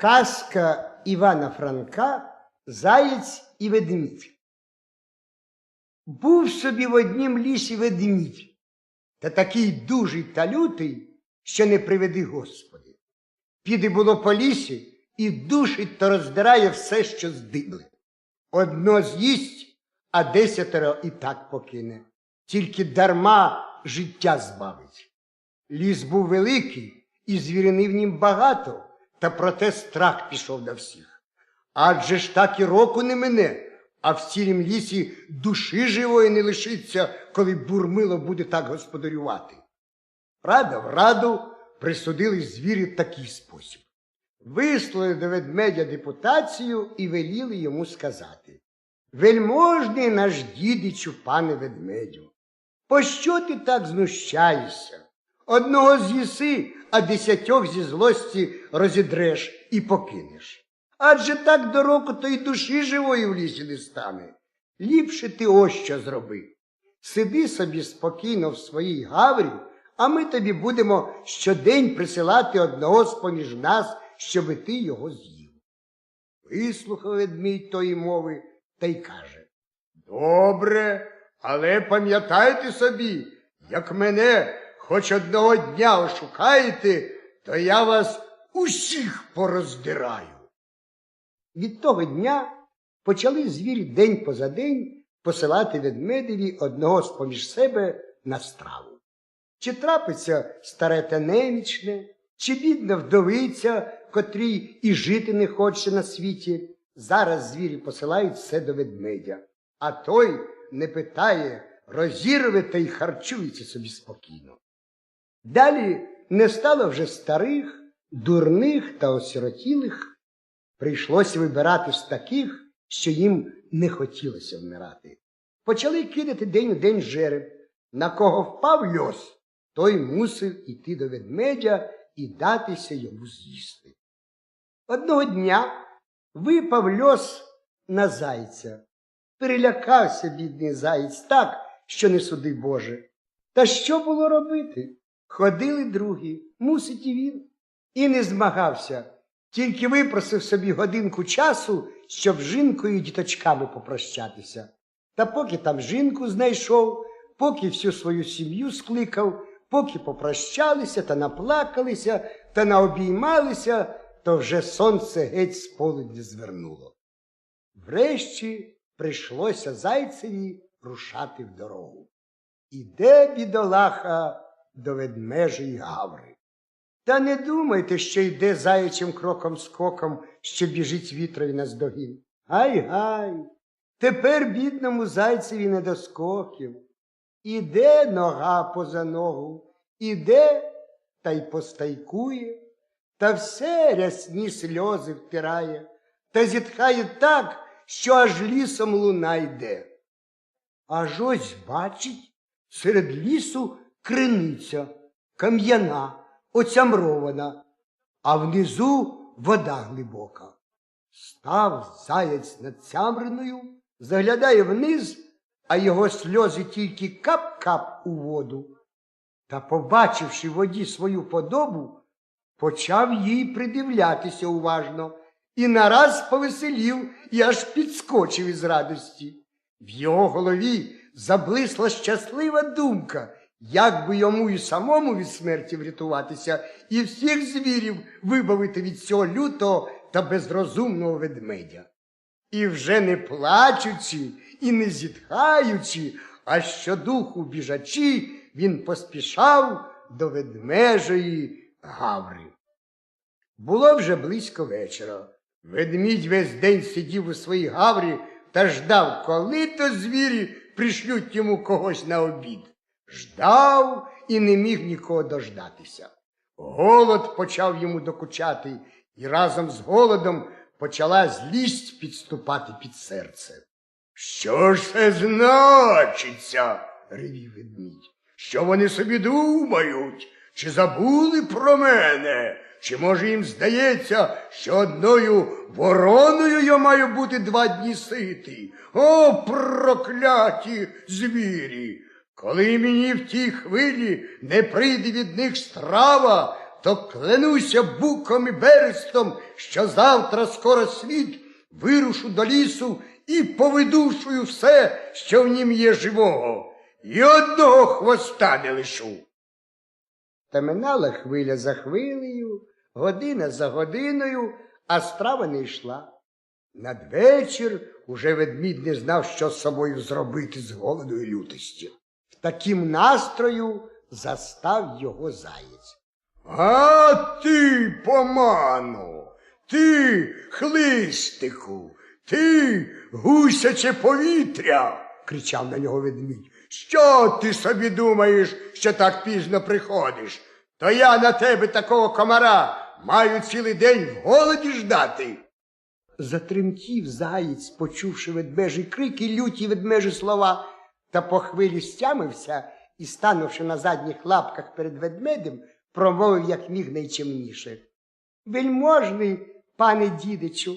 Казка Івана Франка Заєць і ведмідь. Був собі в однім лісі ведмідь, та такий дужий та лютий, що не приведи Господи. Піде було по лісі і душить та роздирає все, що здибле. Одно з'їсть, а десятеро і так покине. Тільки дарма життя збавить. Ліс був великий, і звірини в нім багато, та проте страх пішов на всіх. Адже ж так і року не мине, а в цілім лісі душі живої не лишиться, коли бурмило буде так господарювати. Рада в раду присудили звірі такий спосіб. Вислали до ведмедя депутацію і веліли йому сказати Вельможний наш дідичу, пане ведмедю, пощо ти так знущаєшся? Одного з'їси, а десятьох зі злості розідреш і покинеш. Адже так до року то й душі живої в лісі не стане. Ліпше ти ось що зроби. Сиди собі спокійно в своїй гаврі, а ми тобі будемо щодень присилати одного з поміж нас, щоби ти його з'їв. Вислухав ведмідь тої мови та й каже Добре, але пам'ятайте собі, як мене хоч одного дня ошукаєте, то я вас усіх пороздираю. Від того дня почали звірі день поза день посилати ведмедеві одного з поміж себе на страву. Чи трапиться старе та немічне, чи бідна вдовиця, котрій і жити не хоче на світі, зараз звірі посилають все до ведмедя, а той не питає, розірве та й харчується собі спокійно. Далі не стало вже старих, дурних та осиротілих, прийшлося вибирати з таких, що їм не хотілося вмирати. Почали кидати день у день жереб. На кого впав льос, той мусив іти до ведмедя і датися йому з'їсти. Одного дня випав льос на зайця. Перелякався бідний заєць так, що не суди Боже. Та що було робити? Ходили другі, мусить і він. І не змагався, тільки випросив собі годинку часу, щоб з жінкою і діточками попрощатися. Та поки там жінку знайшов, поки всю свою сім'ю скликав, поки попрощалися та наплакалися та наобіймалися, то вже сонце геть з полудня звернуло. Врешті прийшлося зайцеві рушати в дорогу. Іде бідолаха до ведмежої гаври. Та не думайте, що йде заячим кроком скоком, що біжить вітрові на здогін. Гай гай. Тепер бідному зайцеві не до скоків. Іде нога поза ногу, іде та й постайкує, та все рясні сльози втирає, та зітхає так, що аж лісом луна йде. Аж ось бачить серед лісу криниця, кам'яна, оцямрована, а внизу вода глибока. Став заяць над цямриною, заглядає вниз, а його сльози тільки кап-кап у воду. Та, побачивши в воді свою подобу, почав їй придивлятися уважно і нараз повеселів і аж підскочив із радості. В його голові заблисла щаслива думка, як би йому і самому від смерті врятуватися, і всіх звірів вибавити від цього лютого та безрозумного ведмедя. І вже не плачучи і не зітхаючи, а щодуху біжачи, він поспішав до ведмежої гаври. Було вже близько вечора. Ведмідь весь день сидів у своїй гаврі та ждав, коли то звірі пришлють йому когось на обід. Ждав і не міг нікого дождатися. Голод почав йому докучати, і разом з голодом почала злість підступати під серце. Що ж це значиться? ревів ведмідь. Що вони собі думають? Чи забули про мене? Чи може їм здається, що одною вороною я маю бути два дні ситий? О, прокляті звірі! Коли мені в тій хвилі не прийде від них страва, то клянуся буком і берестом, що завтра скоро світ вирушу до лісу і повидушую все, що в нім є живого, і одного хвоста не лишу. Та минала хвиля за хвилею, година за годиною, а страва не йшла. Надвечір уже ведмідь не знав, що з собою зробити з голоду і лютості. Таким настрою застав його заєць. А ти, поману, ти, хлистику, ти, гусяче повітря, кричав на нього ведмідь. Що ти собі думаєш, що так пізно приходиш? То я на тебе такого комара маю цілий день в голоді ждати. Затремтів заєць, почувши ведмежий крик і люті ведмежі слова, та по хвилі стямився і, станувши на задніх лапках перед ведмедем, промовив як міг найчемніше. Вельможний, пане дідичу,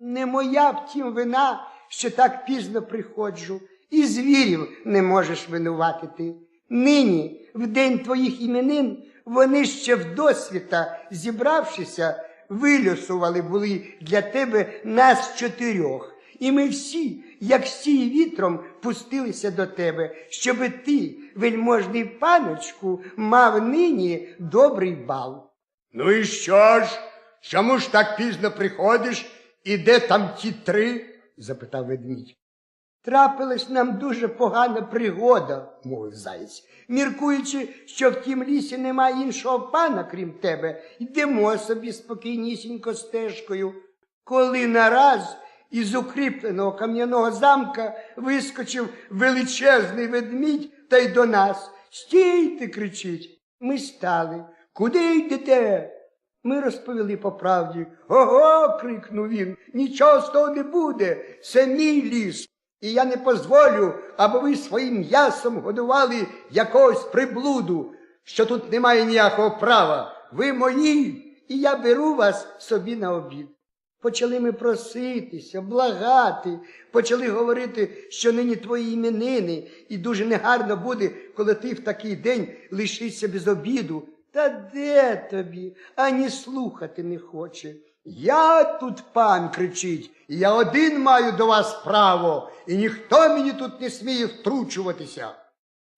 не моя втім вина, що так пізно приходжу, і звірів не можеш винуватити. Нині, в день твоїх іменин, вони ще вдосвіта, зібравшися, вилюсували були для тебе нас чотирьох. І ми всі, як сій вітром, пустилися до тебе, щоби ти, вельможний паночку, мав нині добрий бал. Ну і що ж? Чому ж так пізно приходиш? І де там ті три? запитав ведмідь. Трапилась нам дуже погана пригода, мовив заєць. Міркуючи, що в тім лісі немає іншого пана, крім тебе, йдемо собі спокійнісінько стежкою. Коли нараз із укріпленого кам'яного замка вискочив величезний ведмідь та й до нас. Стійте, кричить. Ми стали. Куди йдете? Ми розповіли по правді. Ого. крикнув він. Нічого з того не буде. Це мій ліс. І я не позволю, аби ви своїм м'ясом годували якогось приблуду, що тут немає ніякого права. Ви мої, і я беру вас собі на обід. Почали ми проситися, благати, почали говорити, що нині твої іменини, і дуже негарно буде, коли ти в такий день лишишся без обіду. Та де тобі? Ані слухати не хоче. Я тут пан кричить, я один маю до вас право, і ніхто мені тут не сміє втручуватися.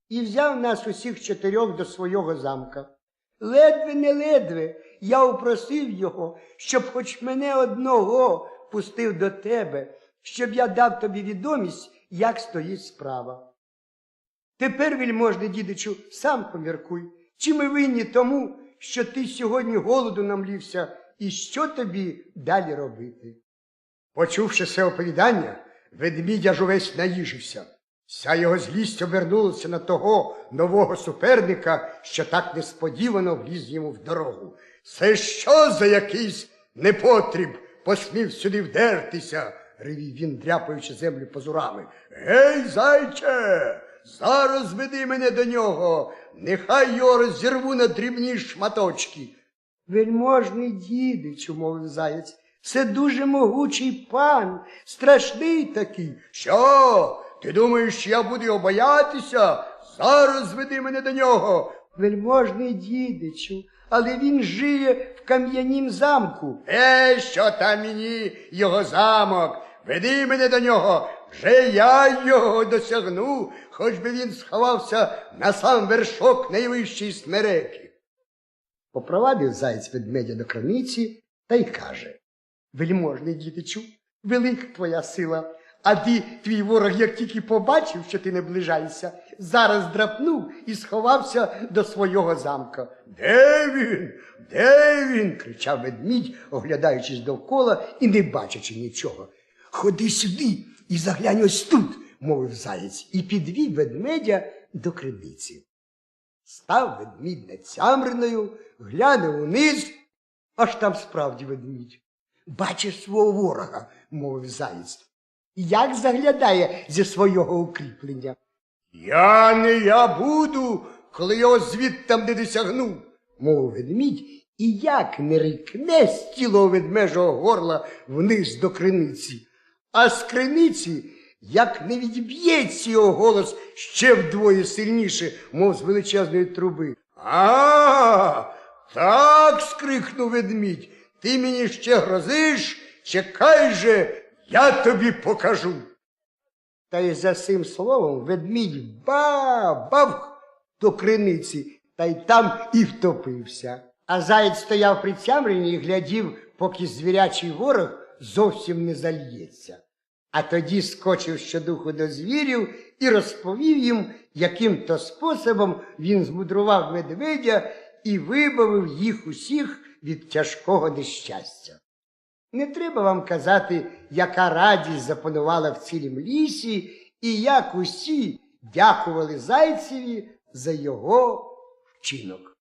І взяв нас усіх чотирьох до свого замка. Ледве не ледве я упросив його, щоб хоч мене одного пустив до тебе, щоб я дав тобі відомість, як стоїть справа. Тепер, вельможний дідичу, сам поміркуй, чи ми винні тому, що ти сьогодні голоду намлівся, і що тобі далі робити? Почувши це оповідання, ведмідь аж увесь наїжився. Вся його злість обернулася на того нового суперника, що так несподівано вліз йому в дорогу. Це що за якийсь непотріб посмів сюди вдертися, ревів він, дряпаючи землю позурами. Гей, зайче, зараз веди мене до нього, нехай його розірву на дрібні шматочки. Вельможний дідичу, мовив заєць, це дуже могучий пан, страшний такий. Що? Ти думаєш, я буду його боятися? Зараз веди мене до нього. Вельможний дідичу, але він жиє в кам'янім замку. Е, що там мені його замок? Веди мене до нього. Вже я його досягну, хоч би він сховався на сам вершок найвищої смереки. Попровадив заєць ведмедя до крамниці та й каже Вельможний дідичу, велика твоя сила, а ти, твій ворог, як тільки побачив, що ти наближаєшся, зараз драпнув і сховався до свого замка. Де він? Де він? кричав ведмідь, оглядаючись довкола і не бачачи нічого. Ходи сюди і заглянь ось тут, мовив заєць, і підвів ведмедя до криниці. Став ведмідь над цямриною, глянув униз, аж там справді ведмідь. Бачиш свого ворога, мовив заєць. Як заглядає зі свого укріплення? Я не я буду, коли його звідтам не досягну, мовив ведмідь, і як не рикне з тілого ведмежого горла вниз до криниці, а з криниці, як не відб'ється його голос ще вдвоє сильніше, мов з величезної труби. А, Так. скрикнув ведмідь. Ти мені ще грозиш, чекай же, я тобі покажу. Та й за цим словом ведмідь ба-бав до криниці, та й там і втопився. А заєць стояв при цямрені і глядів, поки звірячий ворог зовсім не зальється. А тоді скочив щодуху до звірів і розповів їм, яким то способом він змудрував медведя і вибавив їх усіх від тяжкого нещастя. Не треба вам казати, яка радість запанувала в цілім лісі, і як усі дякували Зайцеві за його вчинок.